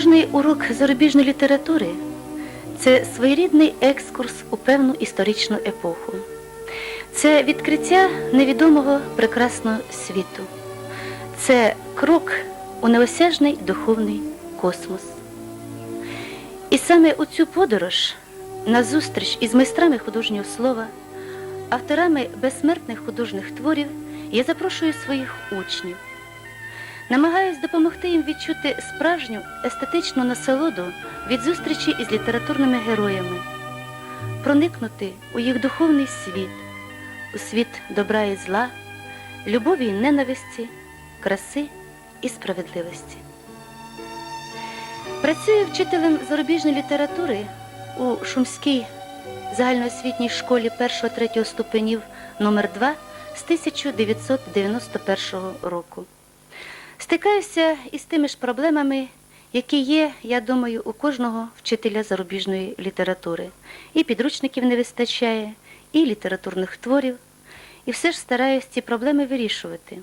Кожний урок зарубіжної літератури це своєрідний екскурс у певну історичну епоху. Це відкриття невідомого прекрасного світу. Це крок у неосяжний духовний космос. І саме у цю подорож, на зустріч із майстрами художнього слова, авторами безсмертних художніх творів, я запрошую своїх учнів. Намагаюсь допомогти їм відчути справжню естетичну насолоду від зустрічі із літературними героями, проникнути у їх духовний світ, у світ добра і зла, любові і ненависті, краси і справедливості. Працюю вчителем зарубіжної літератури у Шумській загальноосвітній школі 1-3 ступенів номер 2 з 1991 року. Стикаюся із тими ж проблемами, які є, я думаю, у кожного вчителя зарубіжної літератури. І підручників не вистачає, і літературних творів, і все ж стараюсь ці проблеми вирішувати.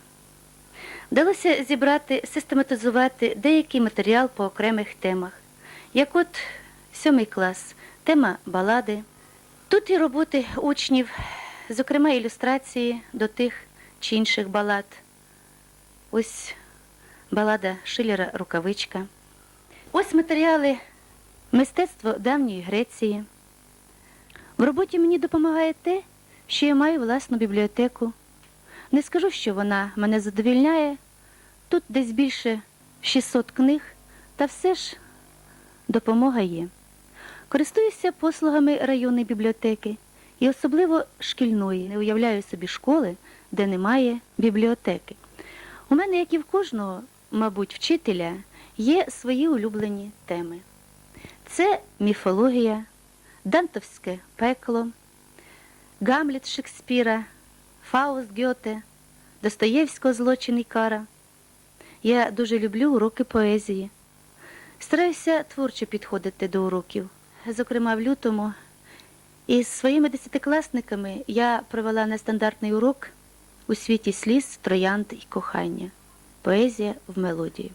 Вдалося зібрати, систематизувати деякий матеріал по окремих темах, як от сьомий клас, тема балади. Тут і роботи учнів, зокрема ілюстрації до тих чи інших балад. Ось балада Шилера Рукавичка. Ось матеріали мистецтво давньої Греції. В роботі мені допомагає те, що я маю власну бібліотеку. Не скажу, що вона мене задовільняє. Тут десь більше 600 книг, та все ж допомога є. Користуюся послугами районної бібліотеки і особливо шкільної. Не уявляю собі школи, де немає бібліотеки. У мене, як і в кожного, мабуть, вчителя, є свої улюблені теми. Це міфологія, Дантовське пекло, Гамлет Шекспіра, Фауст Гьоте, Достоєвського злочин і кара. Я дуже люблю уроки поезії. Стараюся творчо підходити до уроків. Зокрема, в лютому із своїми десятикласниками я провела нестандартний урок у світі сліз, троянд і кохання. Поезія в мелодії.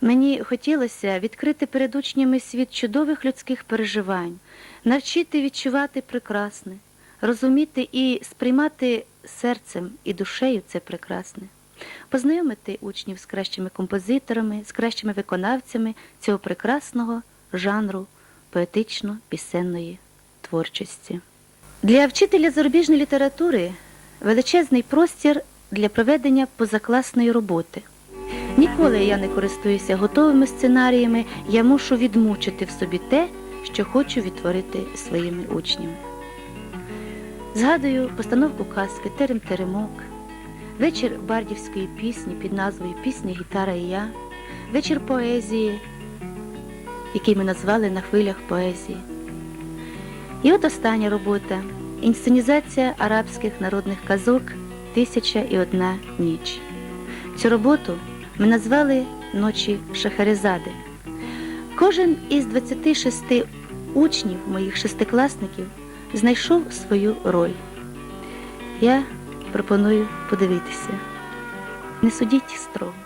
Мені хотілося відкрити перед учнями світ чудових людських переживань, навчити відчувати прекрасне, розуміти і сприймати серцем і душею це прекрасне, познайомити учнів з кращими композиторами, з кращими виконавцями цього прекрасного жанру поетично-пісенної творчості. Для вчителя зарубіжної літератури величезний простір для проведення позакласної роботи. Ніколи я не користуюся готовими сценаріями, я мушу відмучити в собі те, що хочу відтворити своїми учнями. Згадую постановку казки Терем Теремок, вечір бардівської пісні під назвою Пісня Гітара і я, вечір поезії, який ми назвали на хвилях поезії. І от остання робота інсценізація арабських народних казок Тисяча і одна ніч. Цю роботу ми назвали Ночі Шахерезади. Кожен із 26 учнів моїх шестикласників знайшов свою роль. Я пропоную подивитися. Не судіть строго.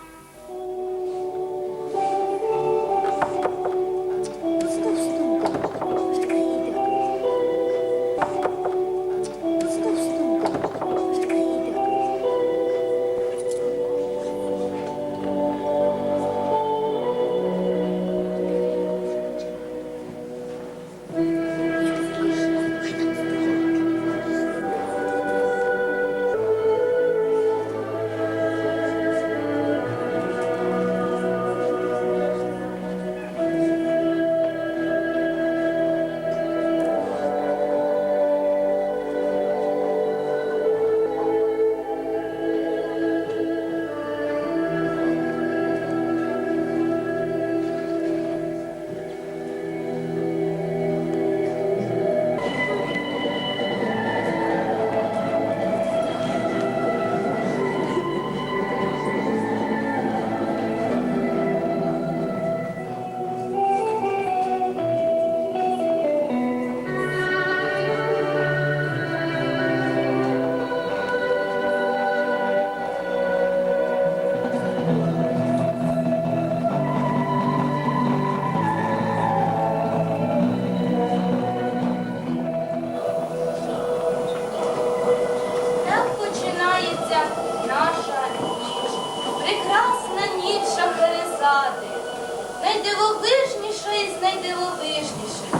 Найдивовижніша із найдивовижніших,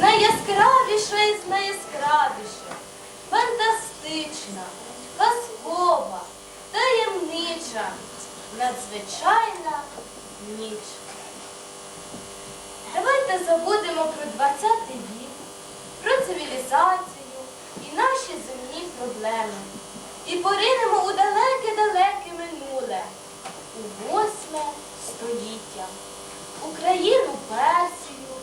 найяскравіша із найяскравіших, фантастична, казкова, таємнича, надзвичайна ніч. Давайте забудемо про 20-й вік, про цивілізацію і наші земні проблеми. І поринемо у далеке-далеке минуле, у восьме століття, Україну Персію,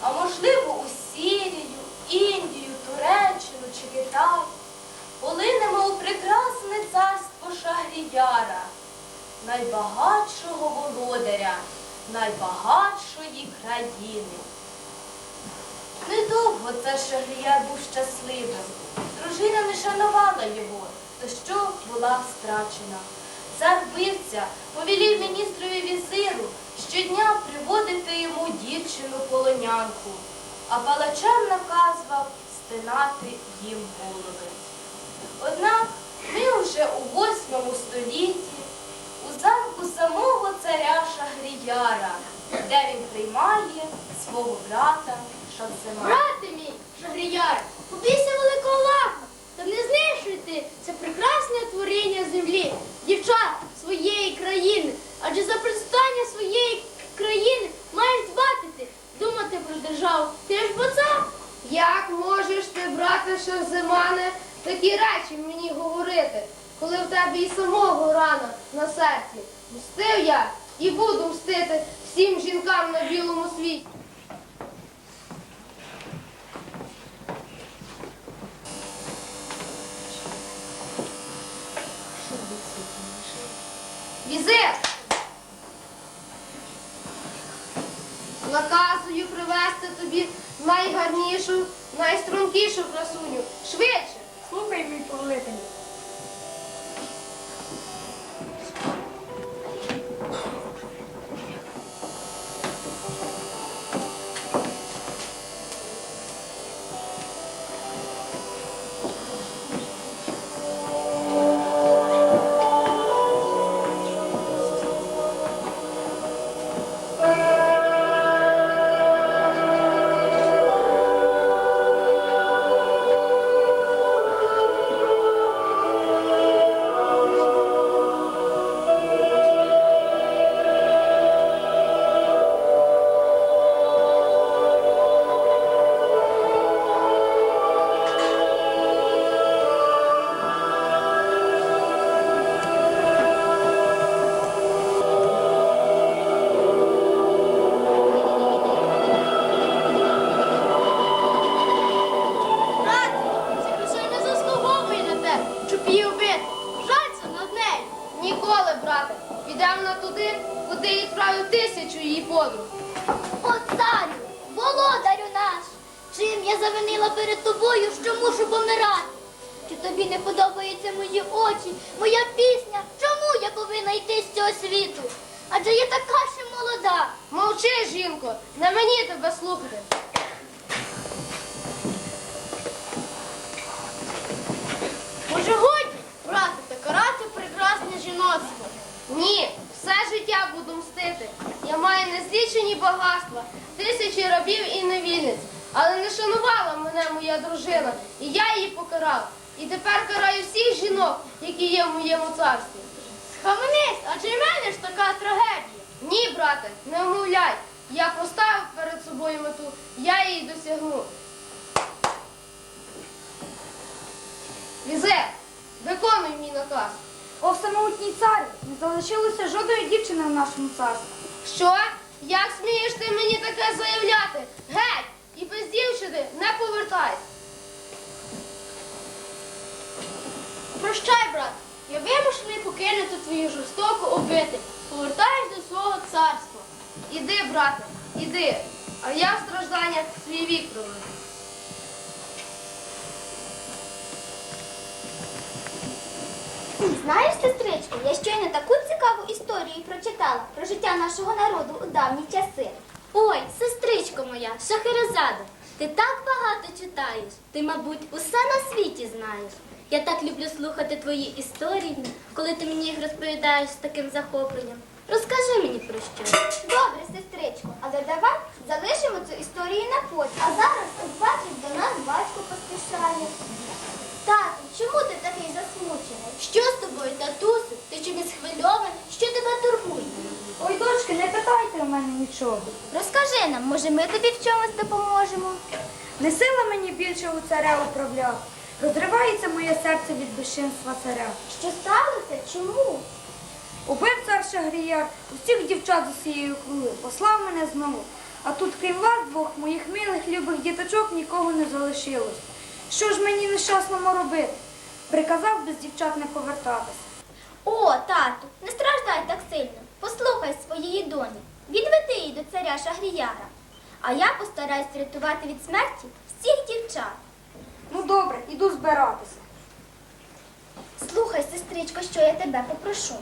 а можливо у Сірію, Індію, Туреччину чи Китай. Полинемо у прекрасне царство Шагріяра, найбагатшого володаря, найбагатшої країни. Недовго цар Шагріяр був щасливим. Дружина не шанувала його, то що була страчена. Цар вбивця повелів міністрові візиру щодня приводити йому дівчину полонянку, а палачам наказував стинати їм голови. Однак ми вже у восьмому столітті у замку самого царя Шагріяра, де він приймає свого брата Шамсемана. Брате мій, Шагріяр, побійся великого Аллаха, та не знищуйте це прекрасне творіння землі, дівчат своєї країни. Адже за процвітання своєї країни маєш дбати думати про державу. Ти ж бо це. Як можеш ти, брате Шахземане, такі речі мені говорити, коли в тебе і самого рана на серці? Мстив я і буду мстити всім жінкам на білому світі. Візир! Наказую привезти тобі найгарнішу, найстрункішу красуню. Швидше! Мстити. Я маю незлічені багатства, тисячі рабів і невільниць. Але не шанувала мене моя дружина, і я її покарав. І тепер караю всіх жінок, які є в моєму царстві. Схаменись, адже й мене ж така трагедія. Ні, брате, не вмовляй. Я поставив перед собою мету, я її досягну. Візе, виконуй мій наказ. О, всемогутній царю, не залишилося жодної дівчини в нашому царстві. Що? Як смієш ти мені таке заявляти? Геть! І без дівчини не повертайся. Прощай, брат. Я вимушений покинути твою жорстоку обитель. Повертаюсь до свого царства. Іди, брате, іди, а я в стражданнях свій вік проведу. Знаєш, сестричко, я щойно таку цікаву історію прочитала про життя нашого народу у давні часи. Ой, сестричко моя, шахерезада, ти так багато читаєш. Ти, мабуть, усе на світі знаєш. Я так люблю слухати твої історії, коли ти мені їх розповідаєш з таким захопленням. Розкажи мені про що. Добре, сестричко, але давай залишимо цю історію на потім. А зараз, от бачиш, до нас батько поспішає. Тату, чому ти такий засмучений? Що з тобою, татусю? Ти чимось схвильований? Що тебе турбує? Ой, дочки, не питайте в мене нічого. Розкажи нам, може ми тобі в чомусь допоможемо? Не сила мені більше у царя управляв. Розривається моє серце від безчинства царя. Що сталося? Чому? Убив цар Шагріяр усіх дівчат з усієї округи, послав мене знову. А тут, крім вас, двох моїх милих, любих діточок нікого не залишилось. Що ж мені нещасному робити? Приказав без дівчат не повертатися. О, тату, не страждай так сильно. Послухай своєї доні. Відведи її до царя Шагріяра. А я постараюсь врятувати від смерті всіх дівчат. Ну добре, іду збиратися. Слухай, сестричко, що я тебе попрошу.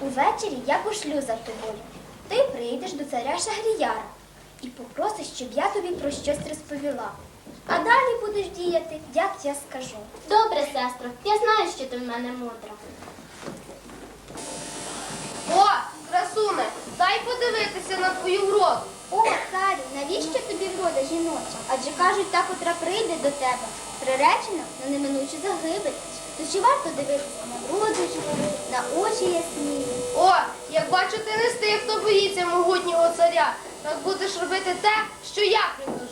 Увечері я пошлю за тобою. Ти прийдеш до царя Шагріяра і попросиш, щоб я тобі про щось розповіла. А далі будеш діяти, як я скажу. Добре, сестро, я знаю, що ти в мене мудра. О, красуне, дай подивитися на твою вроду. О, царю, навіщо тобі врода жіноча? Адже кажуть, та, котра прийде до тебе, приречена на неминучу загибель. То чи варто дивитися на вроду живу, на очі ясні? О, як бачу, ти не з тих, хто боїться могутнього царя. Так будеш робити те, що я прикажу.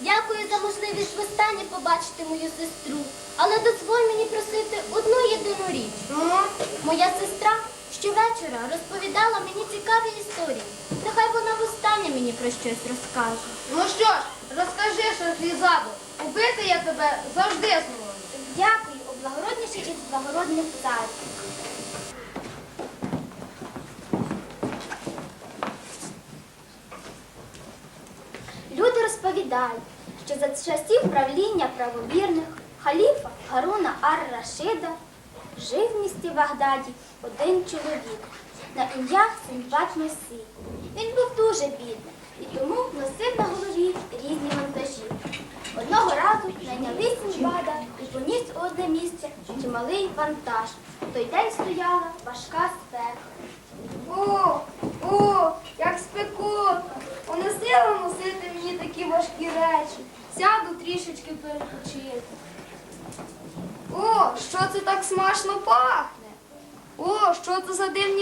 Дякую за можливість востаннє побачити мою сестру. Але дозволь мені просити одну єдину річ. Моя сестра щовечора розповідала мені цікаві історії. Нехай вона востаннє мені про щось розкаже. ну що ж, розкажи, Шахрізаду, убити я тебе завжди зможу. Дякую, облагородніший із благородних царів. Люди розповідають, що за часів правління правовірних халіфа Гаруна ар-Рашида жив в місті Багдаді один чоловік на ім'я Синбад Месій. Він був дуже бідний і тому носив на голові різні вантажі. Одного разу найняли Синбада і поніс у одне місце чималий вантаж. В той день стояла важка спека. О, о, як спекотно. Вона сила носити мені такі важкі речі. Сяду трішечки перепочити. О, що це так смачно пахне? О, що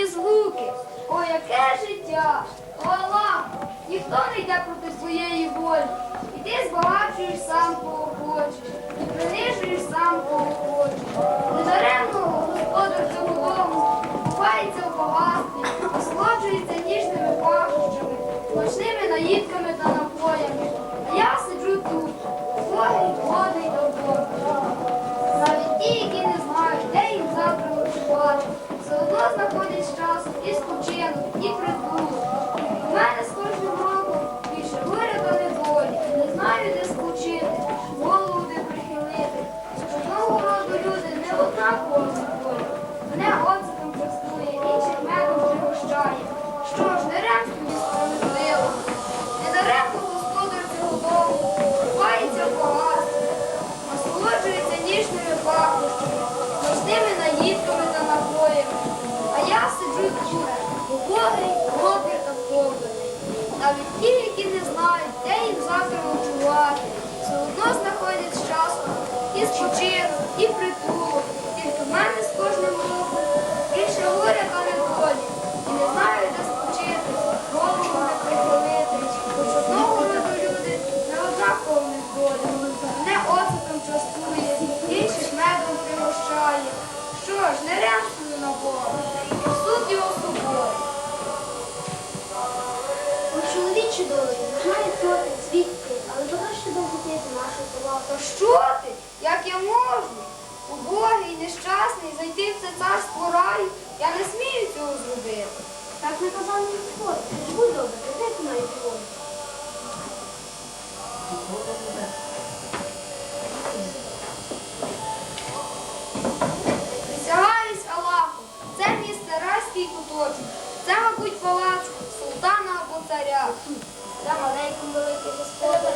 за звуки? О, яке життя! О, Аллах, ніхто не йде проти своєї волі. І ти збагачуєш сам кого хочеш, і принижуєш сам кого хочеш. Недаремно господар дому купається в багатстві, насолоджується ніжними пахощами, смачними наїдками та і спочинок, і притулок. У мене з кожним роком більше горя не болі. не знаю, де спочити, голову де прихилити. що одного роду люди не однаково Присягаюсь Аллахом, це місце райський куточок. Це, мабуть, палац султана або царя. Та маленький, великий господар.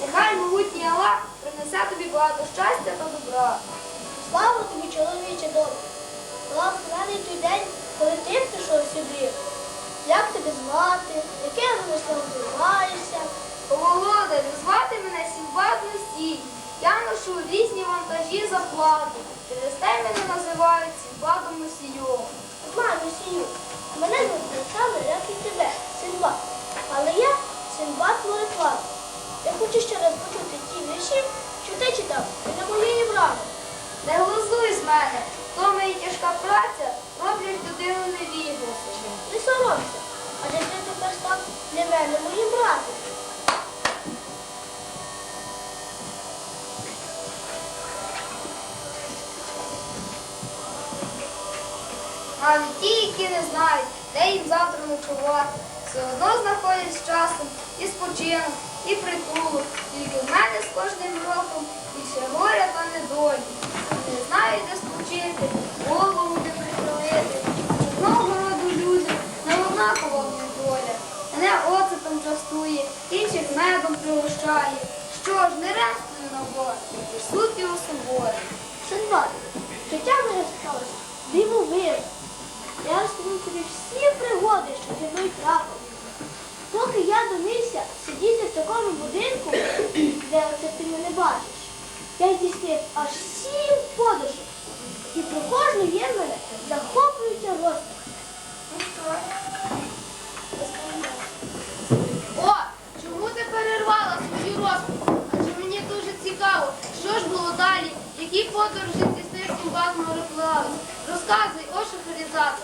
Нехай могутній Аллах принесе тобі багато щастя та добра. Слава тобі, чоловіче добре. Була поганий той день, коли ти прийшов сюди. Як тебе звати? Яким ремеслом ти займаєшся? Володар, звати мене Сімбад Носій. Я ношу різні вантажі за плату. Через те мене називають Сімбадом Носійом. Знаю, Носію, Мене звати так як і тебе, Синбад. Які не знають, де їм завтра ночувати, все одно знаходять з часом і спочинок, і притулок. Тільки в мене з кожним роком більше горя та недолі. Не знають, де спочити, голову де прихилити. Одного роду люди, не однакова доля. Мене оцетом частує, інших медом пригощає. Що ж, не рестую на Бога, суд його собою. Синбад, життя моє сталося дивовижно. Я розповім тобі всі зі мною трапилися. Поки я домився сидіти в такому будинку, де оце ти мене бачиш, я здійснив аж сім подорожей. І про кожну є в мене розповідь. Ну? О, чому ти перервала свою розповідь? Адже мені дуже цікаво, що ж було далі, які подорожі здійснив Сімбад мореплавець. Розказуй, о Шахерезада.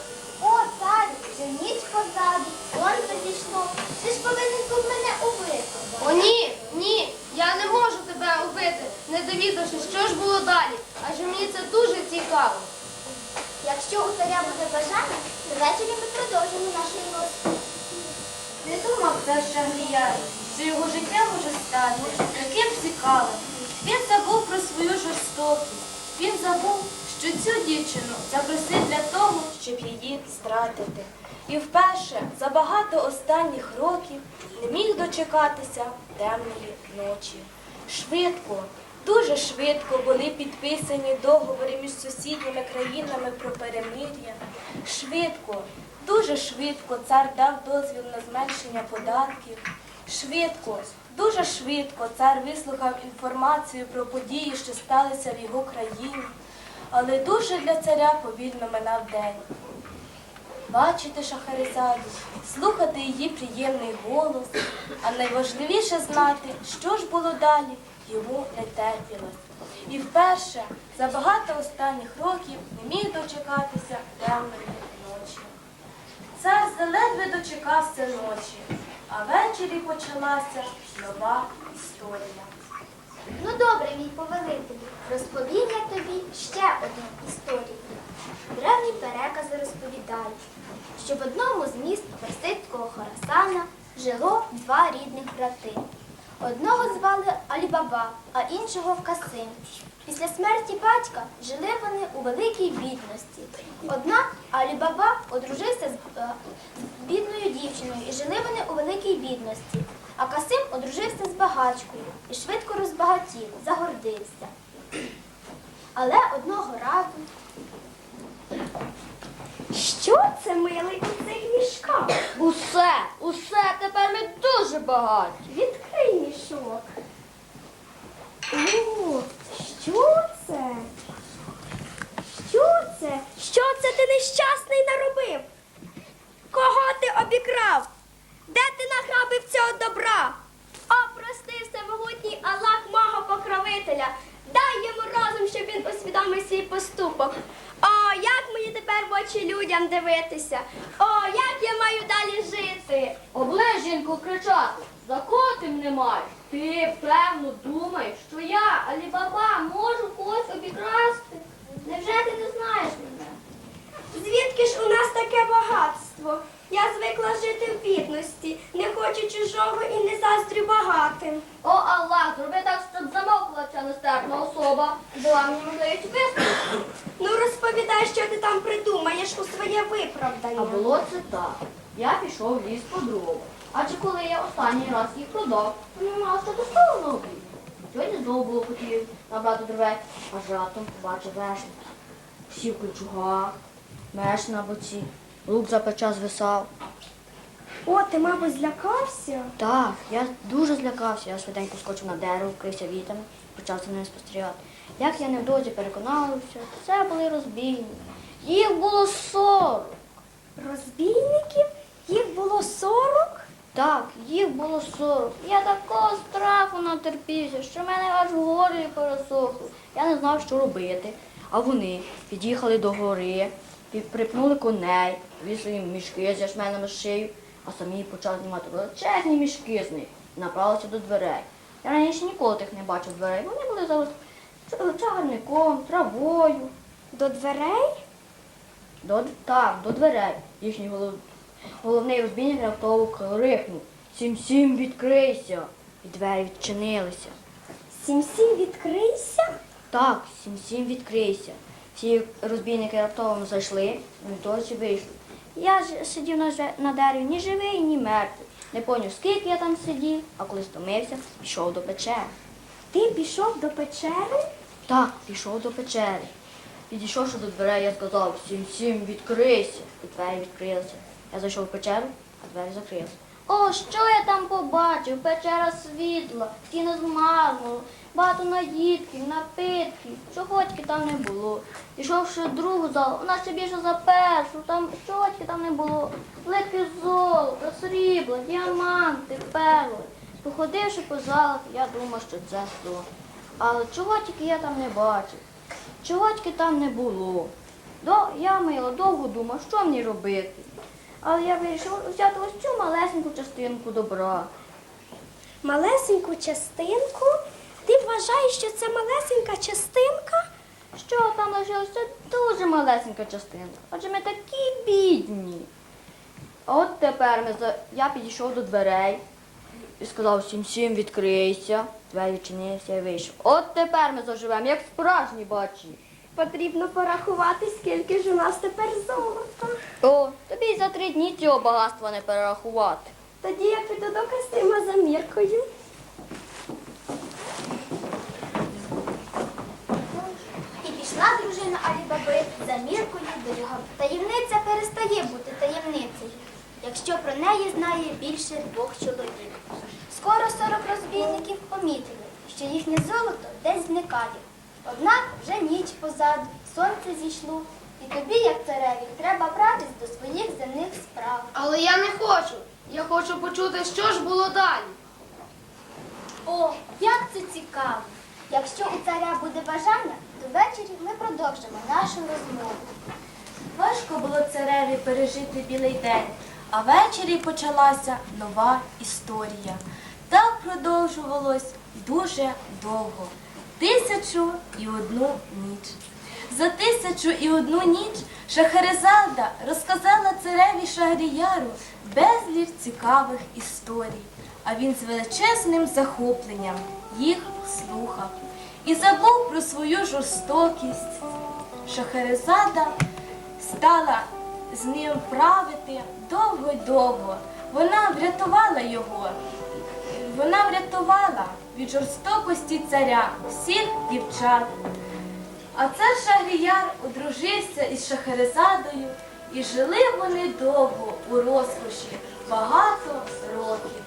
Вже ніч позаду, сонце зійшло. Ти ж повинен був мене убити. О, ні, ні, я не можу тебе убити, не довідавши, що ж було далі. Адже мені це дуже цікаво. Якщо у царя буде бажання, то ввечері ми продовжимо нашу розповідь. Не думав це Шахріяр, що його життя може стати таким цікавим. Він забув про свою жорстокість. Він забув, що цю дівчину запросив для того, щоб її стратити. І вперше за багато останніх років не міг дочекатися темної ночі. Швидко, дуже швидко були підписані договори між сусідніми країнами про перемир'я. Швидко, дуже швидко цар дав дозвіл на зменшення податків. Швидко, дуже швидко цар вислухав інформацію про події, що сталися в його країні. Але дуже для царя повільно минав день. Бачити Шахерезаду, слухати її приємний голос, а найважливіше знати, що ж було далі, йому не терпілось. І вперше за багато останніх років не міг дочекатися темної ночі. Цар заледве дочекався ночі, а ввечері почалася нова історія. Ну добре, мій повелителю, розповім я тобі ще одну історію. Древні перекази розповідають, що в одному з міст персидського Хорасана жило два рідних брати. Одного звали Алібаба, а іншого Касим. Після смерті батька жили вони у великій бідності. Однак Алібаба одружився з, е, бідною дівчиною і жили вони у великій бідності. А Касим одружився з багачкою і швидко розбагатів, загордився. Але одного разу Що це милий у цих мішках? Усе, усе, тепер ми дуже багаті. Відкрий мішок. О, що це? Що це? Що це ти нещасний наробив? Кого ти обікрав? Де ти награбив цього добра? О, прости всемогутній Аллах мого покровителя. Дай йому розум, щоб він усвідомив свій поступок. О, як мені тепер в очі людям дивитися? О, як я маю далі жити? Оближ жінку кричати. За кого ти? Ти певно думаєш, що я, Алібаба, можу когось обікрасти? Невже ти не знаєш мене? Звідки ж у нас таке багатство? Я звикла жити в бідності, не хочу чужого і не заздрю багатим. О, Аллах, зроби так, щоб замовкла ця нестерпна особа. Була мені можливість вислухати. Ну розповідай, що ти там придумаєш у своє виправдання. А було це так. Я пішов в ліс по дрова. Адже коли я останній раз їх продав, то не мав що до столу на обід. Сьогодні знову було хотів набрати дровець, аж раптом побачив вешника. Всі в ключугах, меш на боці, лук за плеча звисав. О, ти, мабуть, злякався? Так, я дуже злякався. Я швиденько скочив на дерево, вкрився вітами, почав за ними спостерігати. Як я невдовзі переконався, це були розбійники. Їх було сорок. Розбійників? Їх було сорок? Так, їх було сорок. Я такого страху натерпівся, що мене аж в горлі пересохло. Я не знав, що робити. А вони під'їхали до гори, припнули коней, вісили їм мішки з яшменами з шию, а самі почали знімати величезні мішки з них і направилися до дверей. Я раніше ніколи тих не бачив дверей. Вони були зараз чагарником, травою. До дверей? До, так, до дверей. Їхній голов... головний розбійник раптово крикнув. Сім-сім, відкрийся. І двері відчинилися. Сім-сім, відкрийся. Так, сім-сім, відкрийся. Всі розбійники раптово зайшли, і досі вийшли. Я ж сидів на, дереві ні живий, ні мертвий. Не поняв, скільки я там сидів, а коли стомився, пішов до печери. Ти пішов до печери? Так, пішов до печери. Підійшовши до дверей, я сказав всім всім відкрийся. І двері відкрилися. Я зайшов в печеру, а двері закрилися. О, що я там побачив? Печера світла, стіни з мармуру, багато наїдків, напитків, чоготьки там не було. Пішовши в другу залу, вона ще більше за першу, там чоготьки там не було. Плитки золота, срібла, діаманти, перли. Походивши по залах, я думав, що це сон. Але чого тільки я там не бачив, чого тільки там не було. До, я мило довго думав, що мені робити. Але я вирішив взяти ось цю малесеньку частинку добра. Малесеньку частинку? Ти вважаєш, що це малесенька частинка? Що там лишилося дуже малесенька частинка. Адже ми такі бідні. От тепер ми за... я підійшов до дверей і сказав всім всім відкрийся. Двері відчинилися і вийшов. От тепер ми заживемо, як справжні бачі. Потрібно порахувати, скільки ж у нас тепер золота. О, тобі за три дні цього багатства не перерахувати. Тоді я піду до Костима за міркою. І пішла дружина Алібаби за міркою до. Таємниця перестає бути таємницею, якщо про неї знає більше двох чоловік. Скоро сорок розбійників помітили, що їхнє золото десь зникає. Однак вже ніч позаду, сонце зійшло, і тобі, як цареві, треба братись до своїх земних справ. Але я не хочу. Я хочу почути, що ж було далі. О, як це цікаво! Якщо у царя буде бажання, ввечері ми продовжимо нашу розмову. Важко було цареві пережити білий день, а ввечері почалася нова історія. Так продовжувалось дуже довго. Тисячу і одну ніч. За тисячу і одну ніч Шахерезада розказала цареві Шагріяру безліч цікавих історій, а він з величезним захопленням їх слухав і забув про свою жорстокість. Шахерезада стала з ним правити довго й довго. Вона врятувала його. Вона врятувала від жорстокості царя всіх дівчат. А цар Шахріяр одружився із Шахерезадою і жили вони довго у розкоші багато років.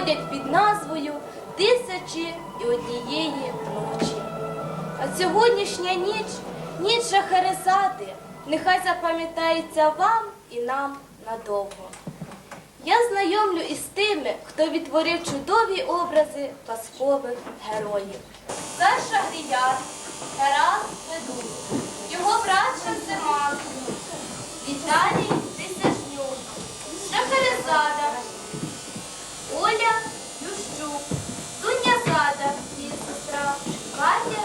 Виходять під назвою Тисячі і однієї ночі. А сьогоднішня ніч, ніч Шахерезади, нехай запам'ятається вам і нам надовго. Я знайомлю із тими, хто відтворив чудові образи казкових героїв. Цар Шахріяр, Герас Ведун, його брат Шахземан, Віталій Тисяжнюк, Шахерезада, Оля Ющук, Дуня Зада, її сестра, Катя